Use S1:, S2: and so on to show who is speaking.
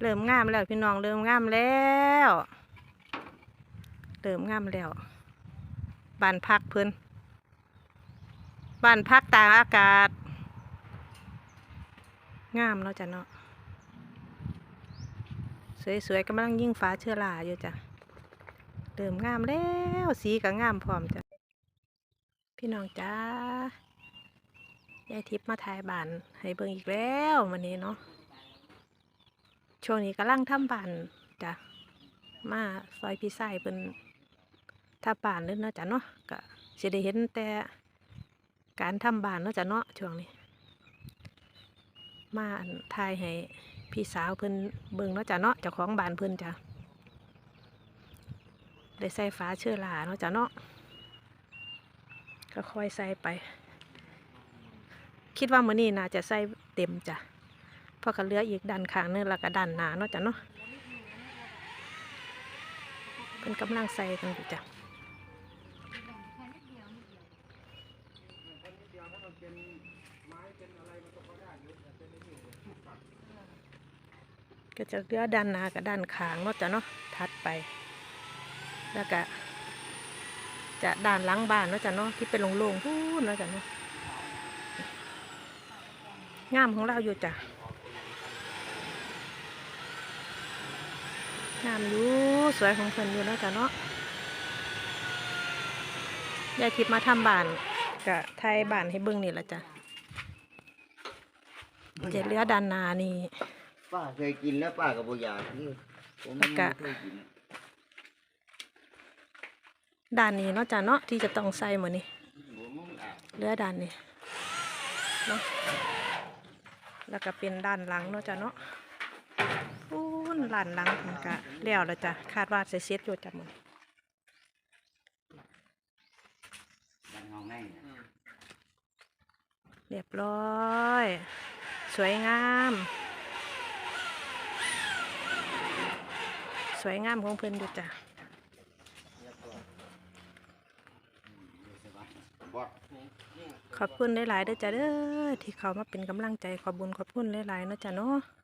S1: เริ่มงามแล้วพี่น้องเริ่มงามแล้วเริ่มงามแล้วบ้านพักเพิ่อนบ้านพักตากอากาศ งามเนาะจ้ะเนาะสวยๆกำลังยิ่งฟ้าเชื้อราอยู่จ้ะเริ่มงามแล้วสีก็งามพร้อมจ้ะพี่น้องจ้ายายทิพย์มาถ่ายบ้านให้เบิ่งอีกแล้ววันนี้เนาะ ช่วงนี้กำลังทำบานจ้ะมาซอยพี่ไส้เป็นถ้าบานเลยเนาะจ้ะเนาะก็จะได้เห็นแต่การทำบานเนาะจ้ะเนาะช่วงนี้ มาทายให้พี่สาวเพิ่นเบิ่งเนาะจ้ะเนาะเจ้าของบานเพิ่นจ้ะได้ใส่ฟ้าเชื้อราเนาะจ้ะเนาะก็ค่อยใส่ไป คิดว่ามื้อนี้น่าจะใส่เต็มจ้ะ พระก็เลืออีกด้านข้างนึงแล้วก็ด้านหนาเนาะจ้ะเนาะเป็นกำลังใส่กันอยู่จ้ะก็จะเลือด้านหน้ากับด้านข้างเนาะจ้ะเนาะถัดไป แล้วก็จะด้านหลังบ้านเนาะจ้ะเนาะที่เป็นโล่งๆพูนเนาะจ้ะเนาะงามของเราอยู่จ้ะ งามอยู่ สวยของเพิ่นอยู่เนาะจ้ะเนาะยายทิพย์มาทำบ้านกะไทยบ้านให้เบิ่งนี่ละจ้ะเจ็ดเหลือด้านหนานี่
S2: ป้าเคยกินแล้วป้าก็บ่อยากนี่ผม
S1: แล้วก็
S2: ไม่เคยกิน
S1: ด้านนี้เนาะจ้ะเนาะที่จะต้องใส่หมดนี่
S2: ผมไม่อาบ
S1: เหลือด้านนี้เนาะแล้วก็เป็นด้านหลังเนาะจ้ะเนาะ อู้นด้านหลังมันก็แล้วแล้วจ้ะคาดว่าจะเสร็จอยู่จ้ะหมด
S2: ดันห้องในน่ะ
S1: เรียบร้อย สวยงาม สวยงามของเพิ่นอยู่จ้ะขอบคุณหลายๆเด้อจ้ะเด้อที่เขามาเป็นกำลังใจขอบบุญขอบคุณหลายๆเนาะจ้ะเนาะ